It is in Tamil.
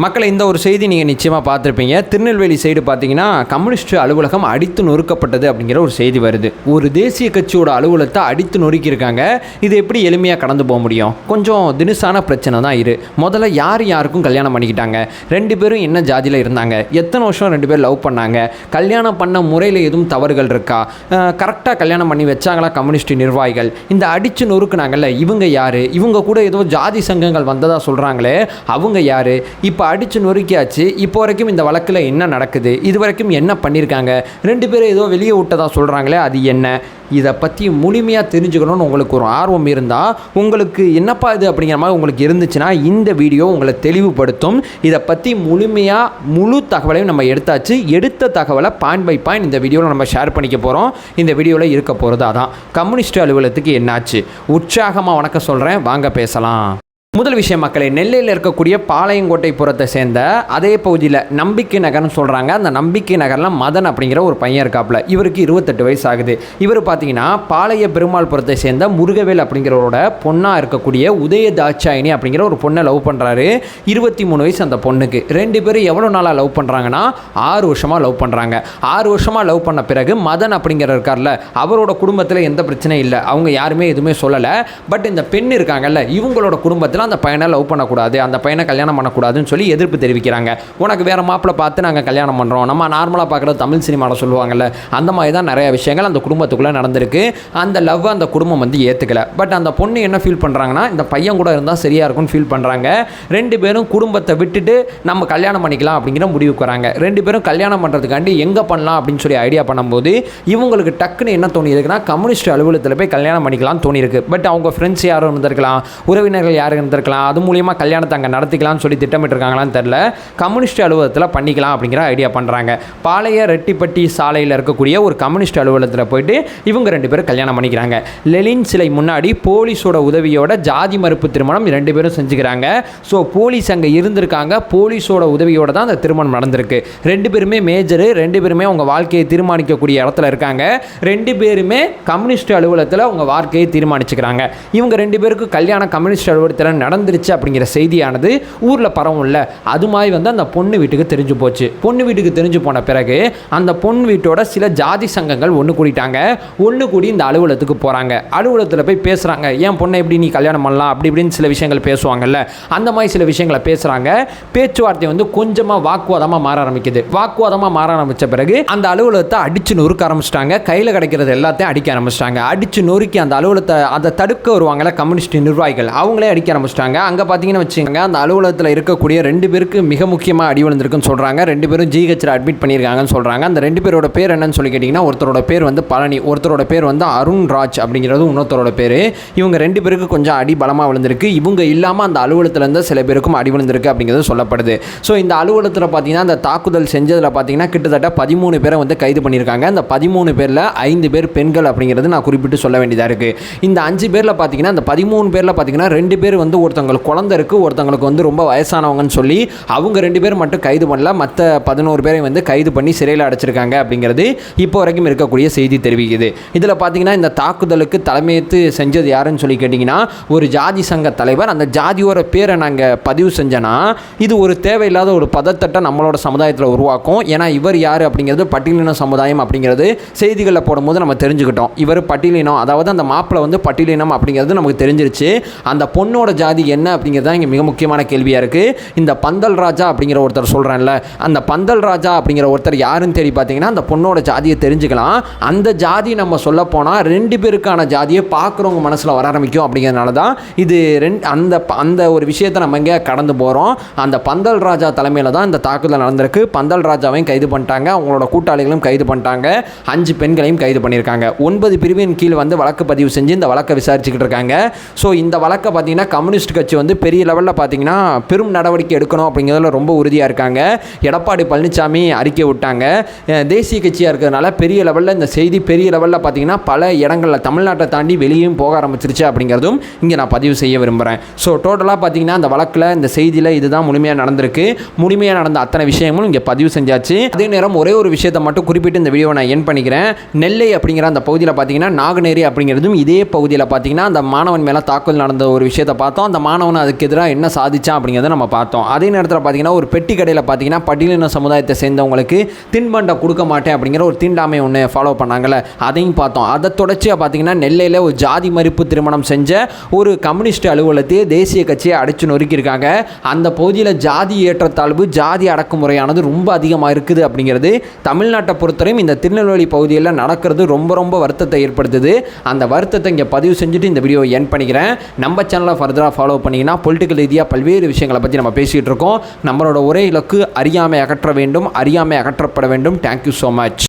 மக்களை இந்த ஒரு செய்தி நீங்கள் நிச்சயமாக பார்த்துருப்பீங்க. திருநெல்வேலி சைடு பார்த்தீங்கன்னா கம்யூனிஸ்ட் அலுவலகம் அடித்து நொறுக்கப்பட்டது அப்படிங்கிற ஒரு செய்தி வருது. ஒரு தேசிய கட்சியோட அலுவலகத்தை அடித்து நொறுக்கியிருக்காங்க. இது எப்படி எளிமையாக கடந்து போக முடியும்? கொஞ்சம் தினுசான பிரச்சனை தான் இரு முதல்ல யார் யாருக்கும் கல்யாணம் பண்ணிக்கிட்டாங்க? ரெண்டு பேரும் என்ன ஜாதியில் இருந்தாங்க? எத்தனை வருஷம் ரெண்டு பேர் லவ் பண்ணாங்க? கல்யாணம் பண்ண முறையில் எதுவும் தவறுகள் இருக்கா? கரெக்டாக கல்யாணம் பண்ணி வச்சாங்களா கம்யூனிஸ்ட் நிர்வாகிகள்? இந்த அடித்து நொறுக்குனாங்கல்ல இவங்க யார்? இவங்க கூட ஏதோ ஜாதி சங்கங்கள் வந்ததாக சொல்கிறாங்களே அவங்க யார்? இப்போ இப்போ அடித்து நொறுக்கியாச்சு. இப்போ வரைக்கும் இந்த வழக்கில் என்ன நடக்குது? இது வரைக்கும் என்ன பண்ணியிருக்காங்க ரெண்டு பேரும் ஏதோ வெளியே விட்டதா சொல்கிறாங்களே அது என்ன? இதை பற்றி முழுமையாக தெரிஞ்சுக்கணும்னு உங்களுக்கு ஒரு ஆர்வம் இருந்தால் உங்களுக்கு என்னப்பா இது அப்படிங்கிற மாதிரி உங்களுக்கு இருந்துச்சுன்னா இந்த வீடியோ உங்களை தெளிவுபடுத்தும். இதை பற்றி முழுமையாக முழு தகவலையும் நம்ம எடுத்தாச்சு. எடுத்த தகவலை பாயிண்ட் பை பாயிண்ட் இந்த வீடியோவில் நம்ம ஷேர் பண்ணிக்க போகிறோம் இந்த வீடியோவில் இருக்க போகிறது அதான். கம்யூனிஸ்ட் அலுவலகத்துக்கு என்னாச்சு? உற்சாகமாக வணக்கம் சொல்கிறேன் வாங்க பேசலாம். முதல் விஷயம் மக்களே நெல்லையில் இருக்கக்கூடிய பாளையங்கோட்டை புறத்தை சேர்ந்த அதே பகுதியில் நம்பிக்கை நகர்னு சொல்கிறாங்க அந்த நம்பிக்கை நகரில் மதன் அப்படிங்கிற ஒரு பையன் இருக்காப்புல. இவருக்கு இருபத்தெட்டு வயசு ஆகுது இவர் பார்த்தீங்கன்னா பாளைய பெருமாள் புறத்தை சேர்ந்த முருகவேல் அப்படிங்கிறவரோட பொண்ணாக இருக்கக்கூடிய உதய தாட்சாயினி அப்படிங்கிற ஒரு பொண்ணை லவ் பண்ணுறாரு இருபத்தி மூணு வயசு அந்த பொண்ணுக்கு. ரெண்டு பேரும் எவ்வளோ நாளாக லவ் பண்ணுறாங்கன்னா ஆறு வருஷமாக லவ் பண்ணுறாங்க ஆறு வருஷமாக லவ் பண்ண பிறகு மதன் அப்படிங்கிற இருக்கார்ல அவரோட குடும்பத்தில் எந்த பிரச்சனையும் இல்லை. அவங்க யாருமே எதுவுமே சொல்லலை. பட் இந்த பெண் இருக்காங்கல்ல இவங்களோட குடும்பத்தில் அந்த பையனை லவ் பண்ணக்கூடாது அந்த பையனை கல்யாணம் பண்ணக்கூடாதுன்னு சொல்லி எதிர்ப்பு தெரிவிக்கிறாங்க. உனக்கு வேறு மாப்பிள்ளை பார்த்து நாங்கள் கல்யாணம் பண்ணுறோம் நம்ம நார்மலாக பார்க்குற தமிழ் சினிமாவில் சொல்லுவாங்கல்ல அந்த மாதிரி தான் நிறைய விஷயங்கள் அந்த குடும்பத்துக்குள்ளே நடந்திருக்கு. அந்த லவ் அந்த குடும்பம் வந்து ஏற்றுக்கல பட் அந்த பொண்ணு என்ன ஃபீல் பண்ணுறாங்கன்னா இந்த பையன் கூட இருந்தால் சரியாக இருக்கும்னு ஃபீல் பண்ணுறாங்க ரெண்டு பேரும் குடும்பத்தை விட்டுட்டு நம்ம கல்யாணம் பண்ணிக்கலாம் அப்படிங்கிற முடிவுக்கு வராங்க. ரெண்டு பேரும் கல்யாணம் பண்ணுறதுக்காண்டி எங்கே பண்ணலாம் அப்படின்னு சொல்லி ஐடியா பண்ணும்போது இவங்களுக்கு டக்குன்னு என்ன தோணியிருக்குன்னா கம்யூனிஸ்ட் அலுவலகத்தில் போய் கல்யாணம் பண்ணிக்கலாம்னு தோணியிருக்கு பட் அவங்க ஃப்ரெண்ட்ஸ் யாரும் இருந்திருக்கலாம் உறவினர்கள் யாரும் இருந்திருக்கலாம் அது மூலியமாக கல்யாணத்தை அங்கே நடத்திக்கலாம்னு சொல்லி திட்டமிட்டிருக்காங்களான்னு தெரில கம்யூனிஸ்ட் அலுவலகத்தில் பண்ணிக்கலாம் அப்படிங்கிற ஐடியா பண்ணுறாங்க பாளைய ரெட்டிப்பட்டி சாலையில் இருக்கக்கூடிய ஒரு கம்யூனிஸ்ட் அலுவலகத்தில் போயிட்டு இவங்க ரெண்டு பேரும் கல்யாணம் பண்ணிக்கிறாங்க. லெலின் சிலை முன்னாடி போலீஸோட உதவியோட ஜாதி மறுப்பு திருமணம் ரெண்டு பேரும் செஞ்சுக்கிறாங்க. ஸோ போலீஸ் அங்கே இருந்திருக்காங்க. போலீஸோட உதவியோட தான் அந்த திருமணம் நடந்திருக்கு. ரெண்டு பேருமே மேஜரு ரெண்டு பேருமே அவங்க வாழ்க்கையை தீர்மானிக்கக்கூடிய இடத்துல இருக்காங்க. ரெண்டு பேருமே கம்யூனிஸ்ட் அலுவலகத்தில் அவங்க வாழ்க்கையை தீர்மானிச்சுக்கிறாங்க. இவங்க ரெண்டு பேருக்கு கல்யாணம் கம்யூனிஸ்ட் அலுவலகத்தில் நடந்துருச்சு அப்படிங்கிற செய்தியானது ஊரில் பரவும் இல்லை. அது மாதிரி வந்து அந்த பொண்ணு வீட்டுக்கு தெரிஞ்சு போச்சு. பொண்ணு வீட்டுக்கு தெரிஞ்சு போன பிறகு அந்த பொண்ணு வீட்டோட சில ஜாதி சங்கங்கள் ஒன்று கூடிட்டாங்க. ஒன்று கூடி இந்த அலுவலகத்துக்கு போகிறாங்க அலுவலகத்தில் போய் பேசுகிறாங்க ஏன் பொண்ணை எப்படி நீ கல்யாணம் பண்ணலாம்? அப்படி இப்படின்னு சில விஷயங்கள் பேசுவாங்கல்ல. அந்த மாதிரி சில விஷயங்களை பேசுகிறாங்க பேச்சுவார்த்தை வந்து கொஞ்சமாக வாக்குவாதமாக மாற ஆரம்பிக்குது. வாக்குவாதமாக மாற ஆரம்பித்த பிறகு அந்த அலுவலகத்தை அடித்து நொறுக்க ஆரம்பிச்சிட்டாங்க. கையில் கிடைக்கிறது எல்லாத்தையும் அடிக்க ஆரம்பிச்சிட்டாங்க. அடித்து நொறுக்கி அந்த அலுவலகத்தை அதை தடுக்க வருவாங்கல்ல கம்யூனிஸ்ட் நிர்வாகிகள். அவங்களே அடிக்க ஆரம்பிச்சிட்டாங்க. அங்கே பார்த்தீங்கன்னு வச்சுக்கோங்க அந்த அலுவலகத்தில் இருக்கக்கூடிய ரெண்டு பேருக்கு மிக முக்கியமாக அடி விழுந்திருக்குன்னு சொல்கிறாங்க ரெண்டு பேரும் ஜிஹெச்சில் அட்மிட் பண்ணியிருக்காங்கன்னு சொல்கிறாங்க அந்த ரெண்டு பேரோட பேர் என்னன்னு சொல்லி கேட்டிங்கன்னா ஒருத்தரோட பேர் வந்து பழனி ஒருத்தரோட பேர் வந்து அருண் ராஜ் அப்படிங்கிறது இன்னொருத்தரோட பேர். இவங்க ரெண்டு பேருக்கு கொஞ்சம் அடி பலமாக விழுந்திருக்கு. இவங்க இல்லாமல் அந்த அலுவலகத்தில் இருந்து சில பேருக்கும் அடி விழுந்திருக்கு அப்படிங்கிறது சொல்லப்படுது. ஸோ இந்த அலுவலகத்தில் பார்த்தீங்கன்னா அந்த தாக்குதல் செஞ்சதில் பார்த்தீங்கன்னா கிட்டத்தட்ட பதிமூணு பேரை வந்து கைது பண்ணியிருக்காங்க. அந்த பதிமூணு பேரில் ஐந்து பேர் பெண்கள் அப்படிங்கிறது நான் குறிப்பிட்டு சொல்ல வேண்டியதாக இருக்குது இந்த அஞ்சு பேரில் பார்த்தீங்கன்னா அந்த பதிமூணு பேரில் பார்த்தீங்கன்னா ரெண்டு பேர் வந்து ஒருத்தவங்களுக்கு குழந்தை இருக்குது ஒருத்தவங்களுக்கு வந்து ரொம்ப வயசானவங்கன்னு சொல்லி அவங்க ரெண்டு பேர் மட்டும் கைது பண்ணல. மற்ற பதினோரு பேரை வந்து கைது பண்ணி சிறையில் அடைச்சிருக்காங்க அப்படிங்கிறது இப்போ வரைக்கும் இருக்கக்கூடிய செய்தி தெரிவிக்குது. இதில் பார்த்தீங்கன்னா இந்த தாக்குதலுக்கு தலைமையேற்று செஞ்சது யாருன்னு சொல்லி கேட்டிங்கன்னா ஒரு ஜாதி சங்க தலைவர். அந்த ஜாதியோட பேரை நாங்கள் பதிவு செஞ்சோன்னா இது ஒரு தேவையில்லாத ஒரு பதத்தட்டை நம்மளோட சமுதாயத்தில் உருவாக்கும். ஏன்னா இவர் யார் அப்படிங்கிறது பட்டியலின சமுதாயம் அப்படிங்கிறது செய்திகளில் போடும்போது நம்ம தெரிஞ்சுக்கிட்டோம். இவர் பட்டியலினம் அதாவது அந்த மாப்பிள்ளை வந்து பட்டியலினம் அப்படிங்கிறது நமக்கு தெரிஞ்சிருச்சு. அந்த பொண்ணோட ஜாதி என்ன அப்படிங்கிறது தான் இங்கே மிக முக்கியமான கேள்வியாக இருக்குது இந்த பந்தல் ராஜா அப்படிங்கிற ஒருத்தர் சொல்கிறேன்ல அந்த பந்தல் ராஜா அப்படிங்கிற ஒருத்தர் யாருன்னு தேடி பார்த்தீங்கன்னா அந்த பொண்ணோட ஜாதியை தெரிஞ்சுக்கலாம். அந்த ஜாதி நம்ம சொல்ல போனால் ரெண்டு பேருக்கான ஜாதியை பார்க்குறவங்க மனசில் வர ஆரம்பிக்கும் அப்படிங்கிறதுனால தான் இது ரெண்டு அந்த ப- அந்த ஒரு விஷயத்தை நம்ம இங்கே கடந்து போகிறோம் அந்த பந்தல் ராஜா தலைமையில் தான் இந்த தாக்குதல் நடந்திருக்கு. பந்தல் ராஜாவையும் கைது பண்ணிட்டாங்க. அவங்களோட கூட்டாளிகளும் கைது பண்ணிட்டாங்க. அஞ்சு பெண்களையும் கைது பண்ணியிருக்காங்க. ஒன்பது பிரிவின் கீழ் வந்து வழக்கு பதிவு செஞ்சு இந்த வழக்கை விசாரிச்சுக்கிட்டு இருக்காங்க. ஸோ இந்த வழக்கை பார்த்தீங்கன்னா கம்யூனிஸ்ட் கட்சி வந்து பெரிய லெவலில் பார்த்தீங்கன்னா பெரும் நடவடிக்கை எடுக்கணும் அப்படிங்கிறதுல ரொம்ப உறுதியாக இருக்காங்க. எடப்பாடி பழனிசாமி அறிக்கை விட்டாங்க. தேசிய கட்சியாக இருக்கிறதுனால பெரிய லெவலில் இந்த செய்தி பெரிய லெவலில் பார்த்தீங்கன்னா பல இடங்களில் தமிழ்நாட்டை தாண்டி வெளியும் போக ஆரம்பிச்சிருச்சு அப்படிங்கிறதும் இங்கே நான் பதிவு செய்ய விரும்புகிறேன் ஸோ டோட்டலாக பார்த்தீங்கன்னா அந்த வழக்கில் இந்த செய்தியில் இதுதான் முழுமையாக நடந்திருக்கு. முழுமையாக நடந்த அத்தனை விஷயங்களும் இங்கே பதிவு செஞ்சாச்சு. அதே நேரம் ஒரே ஒரு விஷயத்தை மட்டும் குறிப்பிட்டு இந்த வீடியோவை நான் என் பண்ணிக்கிறேன். நெல்லை அப்படிங்கிற அந்த பகுதியில் பார்த்தீங்கன்னா நாகநேரி அப்படிங்கிறதும் இதே பகுதியில் பார்த்தீங்கன்னா அந்த மாணவன் மேலே தாக்குதல் நடந்த ஒரு விஷயத்தை பார்த்தோம். பார்த்தோம் அந்த மாணவன் அதுக்கு எதிராக என்ன சாதிச்சான் அப்படிங்கிறத நம்ம பார்த்தோம். அதே நேரத்தில் பார்த்தீங்கன்னா ஒரு பெட்டி கடையில் பார்த்தீங்கன்னா பட்டியலின சமுதாயத்தை சேர்ந்தவங்களுக்கு தின்பண்டம் கொடுக்க மாட்டேன் அப்படிங்கிற ஒரு தீண்டாமை ஒன்று ஃபாலோ பண்ணாங்கல்ல அதையும் பார்த்தோம். அதை தொடர்ச்சியாக பார்த்தீங்கன்னா நெல்லையில் ஒரு ஜாதி மறுப்பு திருமணம் செஞ்ச ஒரு கம்யூனிஸ்ட் அலுவலகத்தையே தேசிய கட்சியை அடித்து நொறுக்கியிருக்காங்க. அந்த பகுதியில் ஜாதி ஏற்றத்தாழ்வு ஜாதி அடக்குமுறையானது ரொம்ப அதிகமாக இருக்குது அப்படிங்கிறது தமிழ்நாட்டை பொறுத்தவரையும் இந்த திருநெல்வேலி பகுதியில் நடக்கிறது ரொம்ப ரொம்ப வருத்தத்தை ஏற்படுத்துது. அந்த வருத்தத்தை இங்கே பதிவு செஞ்சுட்டு இந்த வீடியோ என் பண்ணிக்கிறேன். நம்ம சேனலை ஃபர்தராக ஃபாலோ பண்ணிங்கன்னா பொலிட்டிக்கல் ரீதியாக பல்வேறு விஷயங்களை பற்றி நம்ம பேசிகிட்டு இருக்கோம். நம்மளோட ஒரே இலக்கு அறியாமை அகற்ற வேண்டும் அறியாமை அகற்றப்பட வேண்டும். Thank you so much